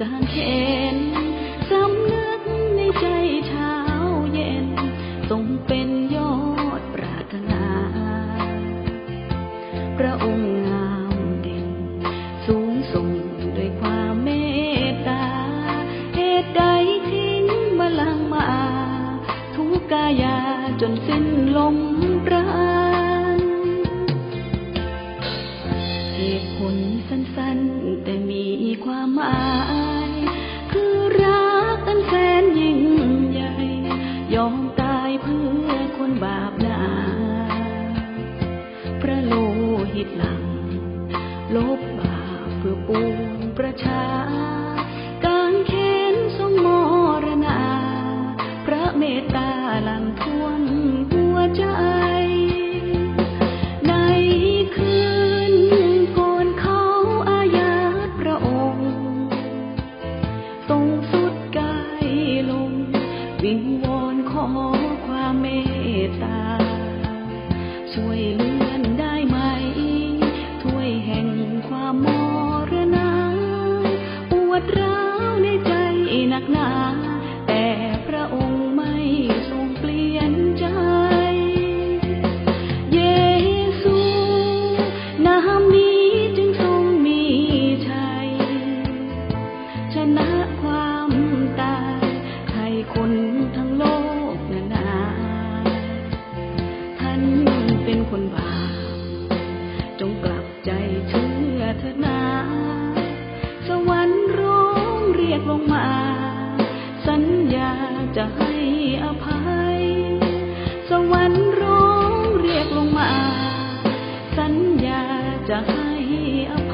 กางเขนสำนึกในใจเช้าเย็นทรงเป็นยอดปรารถนา พระองค์งามเด่น สูงส่งด้วยความเมตตาเหตุใดทิ้งบัลังมา ทุกกายาจนสิ้นลมปราณเหตุผลสั้นๆ แต่มีความหมาย หิตหลัง ลบบาปเพื่อปวงประชา กางเขนทรงมรณา พระเมตตาลังท่วมหัวใจในคืนก่อนเขาอาญาตพระองค์ทรงสุดกายลงวิงวอนขอความเมตตา ช่วยเลื่อ ดร้าวในใจหนักหนา แต่พระองค์ไม่ทรงเปลี่ยนใจ เยซูนามนี้จึงทรงมีชัย ชนะความตายให้คนทั้งโลกนานา ท่านเป็นคนบาป จะให้อภัย สวรรค์ร้องเรียกลงมา สัญญาจะให้อภัย